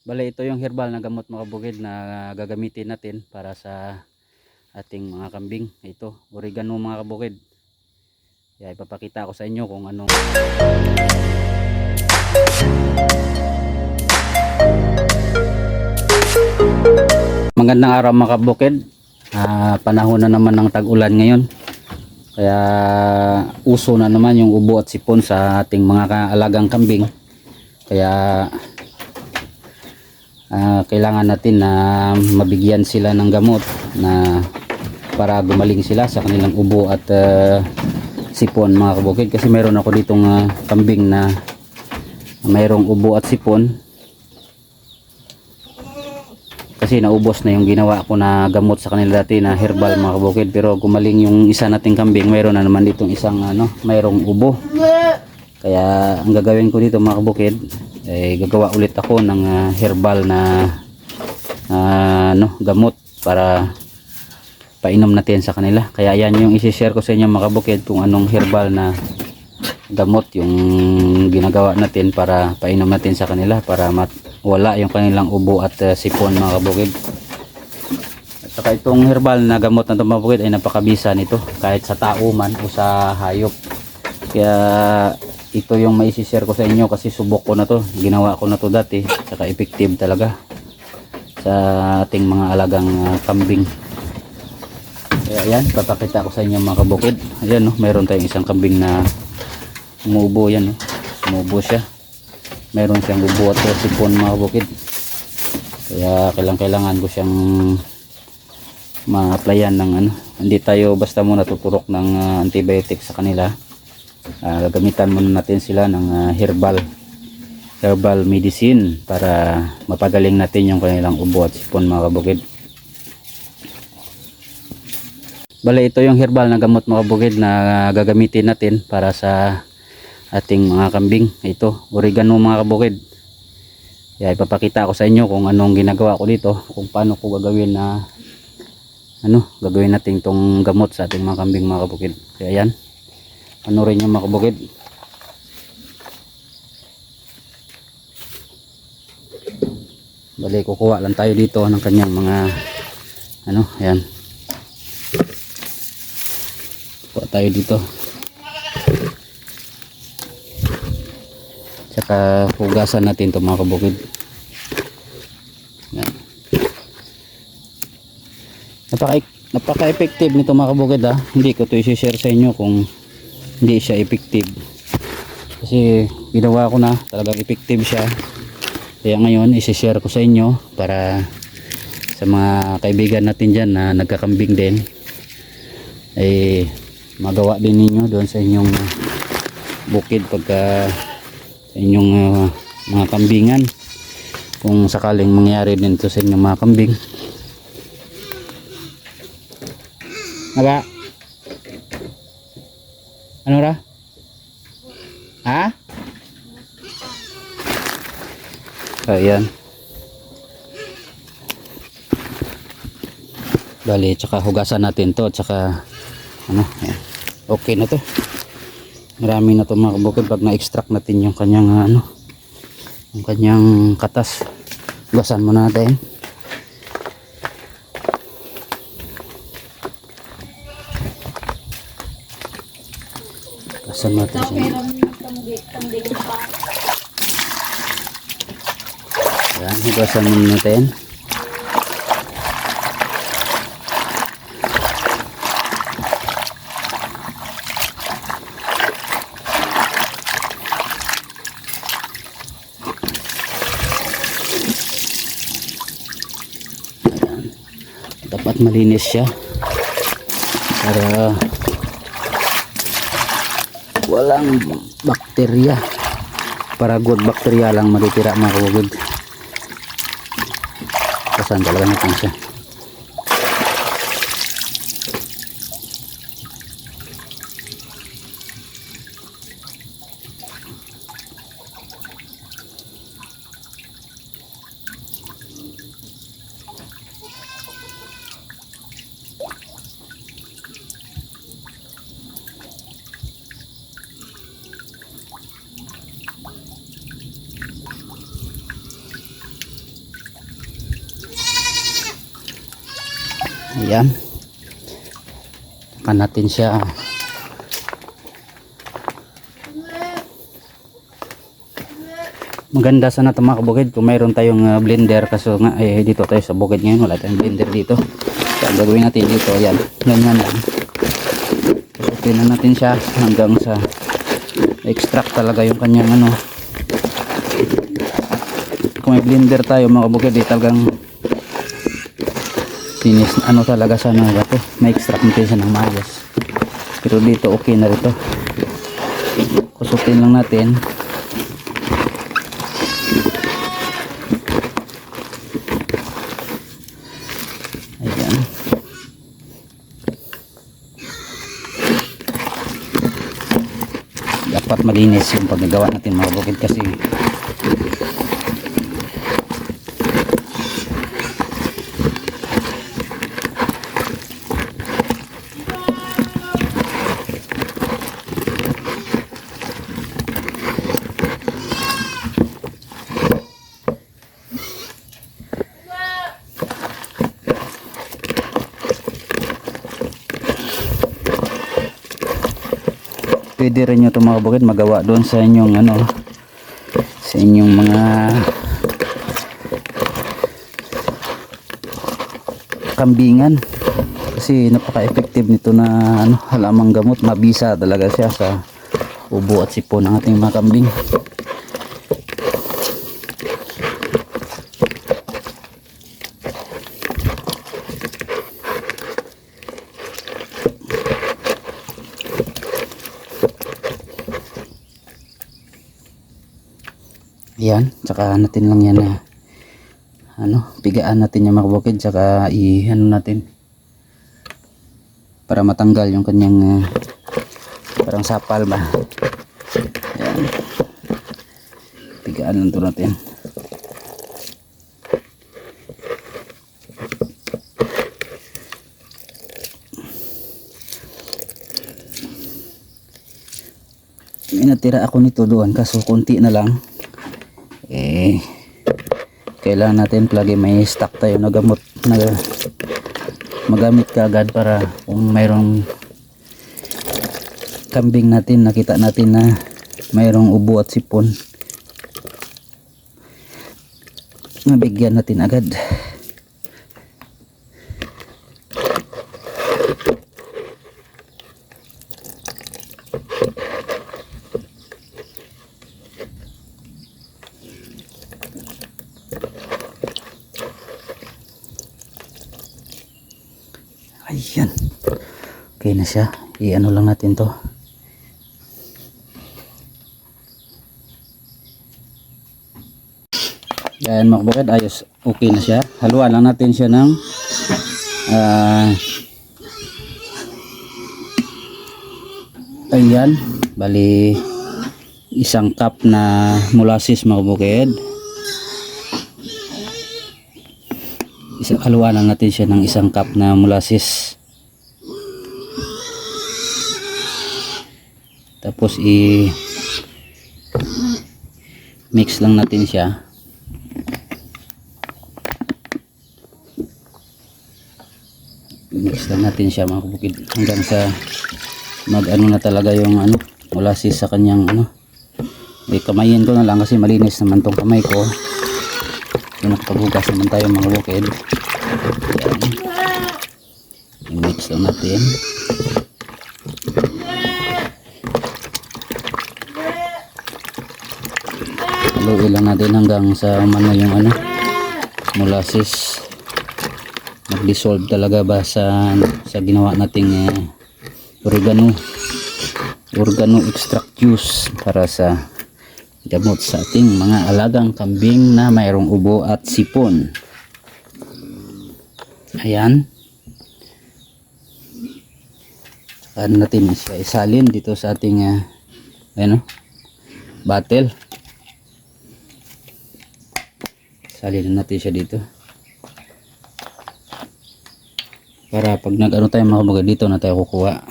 Bale, ito yung herbal na gamot mga kabukid na gagamitin natin para sa ating mga kambing. Ito, oregano mga kabukid. Kaya ipapakita ko sa inyo kung anong Magandang araw mga kabukid. Ah, panahon na naman ng tag-ulan ngayon. Kaya uso na naman yung ubo at sipon sa ating mga kaalagang kambing. Kaya ah, kailangan natin na mabigyan sila ng gamot na para gumaling sila sa kanilang ubo at ah, sipon mga kabukid. Kasi meron ako ditong ah, kambing na mayroong ubo at sipon. Kasi naubos na yung ginawa ko na gamot sa kanila dati na herbal mga kabukid. Pero gumaling yung isa nating kambing mayroon na naman ditong isang ano mayroong ubo. Kaya ang gagawin ko dito mga kabukid ay gagawa ulit ako ng ah, herbal na ah, ano gamot para painom natin sa kanila. Kaya yan yung isi-share ko sa inyo mga kabukid kung anong herbal na gamot yung ginagawa natin para painom natin sa kanila para wala yung kanilang ubo at uh, sipon mga kabukid. At saka itong herbal na gamot na itong mga kabukid ay napakabisa nito kahit sa tao man o sa hayop. Kaya ito yung maisishare ko sa inyo kasi subok ko na to. Ginawa ko na to dati. Saka effective talaga sa ating mga alagang uh, kambing. Kaya ayan papakita ko sa inyo mga kabukid. Ayan no? Meron tayong isang kambing na umubo yan no? Umubo siya. Meron siyang ubo at sipon mga kabukid. Kaya kailang kailangan ko siyang ma-applyan ng ano hindi tayo basta muna tuturok ng ah, antibiotic sa kanila Ah, gagamitan muna natin sila ng ah, herbal herbal medicine para mapagaling natin yung kanilang ubo at sipon mga kabukid Bale, ito yung herbal na gamot mga kabukid na gagamitin natin para sa ating mga kambing. Ito, oregano mga kabukid. Kaya ipapakita ko sa inyo kung anong ginagawa ko dito, kung paano ko gagawin na ano, gagawin natin tong gamot sa ating mga kambing mga kabukid. Kaya yan. Ano rin yung mga kabukid. Bale, kukuha lang tayo dito ng kanyang mga ano, ayan. Kuha tayo dito. Tsaka hugasan natin ito mga kabukid. Yan. Napaka napaka-effective nito mga kabukid ha. Hindi ko ito i-share sa inyo kung hindi siya effective. Kasi ginawa ko na talagang effective siya. Kaya ngayon isi-share ko sa inyo para sa mga kaibigan natin dyan na nagkakambing din ay magawa din ninyo doon sa inyong bukid pagka sa inyong uh, mga kambingan kung sakaling mangyari din to sa inyong mga kambing Naga? Ano ra? Ha? Ayan. Bali, tsaka hugasan natin to, tsaka ano, ayan. okay na to. Marami na to mga kabukid pag na-extract natin yung kanyang ano, yung kanyang katas. Hugasan muna natin. Hugasan natin siya. Ayan, hugasan muna natin. dapat malinis siya para walang bakterya. Para good bakterya lang matitira mga kabugod. Kasan talaga natin siya Ayan. Saka natin siya. Maganda sana ito mga kabukid. Kung mayroon tayong ah, blender kaso nga eh, dito tayo sa bukid ngayon. Wala tayong blender dito. So gagawin natin dito ayan. Ganyan lang. Susutin na natin siya hanggang sa extract talaga yung kanyang ano. Kung may blender tayo mga kabukid eh, talagang sinis ano talaga sana na to may extract natin siya ng maayos. Pero dito okay na rito. Kusutin lang natin. Ayan. Dapat malinis yung paggagawa natin mga bukid kasi pwede rin nyo ito mga bukid magawa doon sa inyong ano sa inyong mga kambingan. Kasi napaka-effective nito na ano, halamang gamot. Mabisa talaga siya sa ubo at sipon ng ating mga kambing Yan, tsaka natin lang yan na ano, pigaan natin yung mga bukid tsaka i ano natin para matanggal yung kanyang ah, parang sapal ba. Yan. Pigaan lang natin. May natira ako nito doon kaso konti na lang kailangan natin lagi may stock tayo na gamot na magamit ka agad para kung mayroong kambing natin nakita natin na mayroong ubo at sipon nabigyan natin agad Ayan. Okay na siya. I-ano lang natin to. Ayan mga kabukid, ayos. Okay na siya. Haluan lang natin siya ng ah ayan. Bali isang cup na molasses mga kabukid. Isang haluan natin siya ng isang cup na molasses. Tapos i mix lang natin siya. mix lang natin siya mga kabukid hanggang sa mag ano na talaga yung ano molasses sa kanyang ano di kamayin ko na lang kasi malinis naman tong kamay ko nakapaghugas naman tayo mga bukid. Yan i-mix lang natin. Haluin lang natin hanggang sa umano yung ano molasses. Mag-dissolve talaga ba sa sa ginawa nating eh, oregano. Oregano extract juice para sa gamot sa ating mga alagang kambing na mayroong ubo at sipon. Ayan. Saka natin siya isalin? Dito sa ating uh, ano battle salin natin siya dito. Para pag nag ano tayo mga dito na tayo kukuha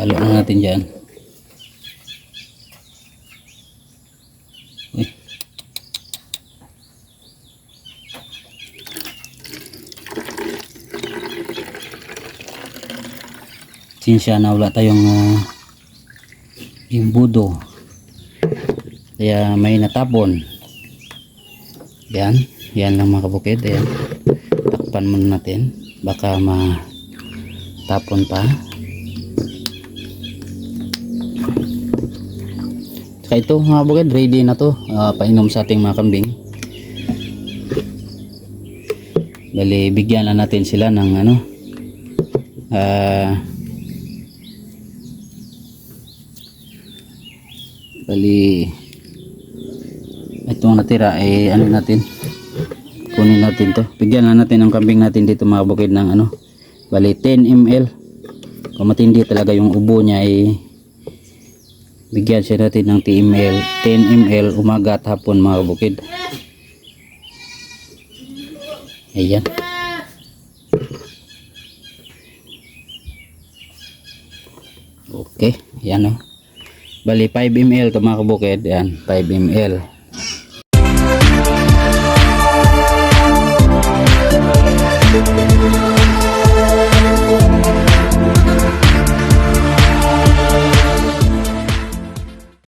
halo na natin dyan. Uy. sinsya na wala tayong ah, uh, imbudo kaya may natapon yan. Yan lang mga kabukid. Ayan. Takpan muna natin. Baka matapon pa. Saka ito mga kabukid ready na to. Ah, painom sa ating mga kambing. Bali bigyan na natin sila ng ano. Ah bali itong natira eh ano natin? Kunin natin to. Bigyan na natin ang kambing natin dito mga bukid ng ano. Bali 10 ml kung matindi talaga yung ubo niya eh bigyan siya natin ng 10 ml 10 ml umaga at hapon mga bukid ayan okay yan o Bali 5 ml to mga kabukid. Yan, 5 ml.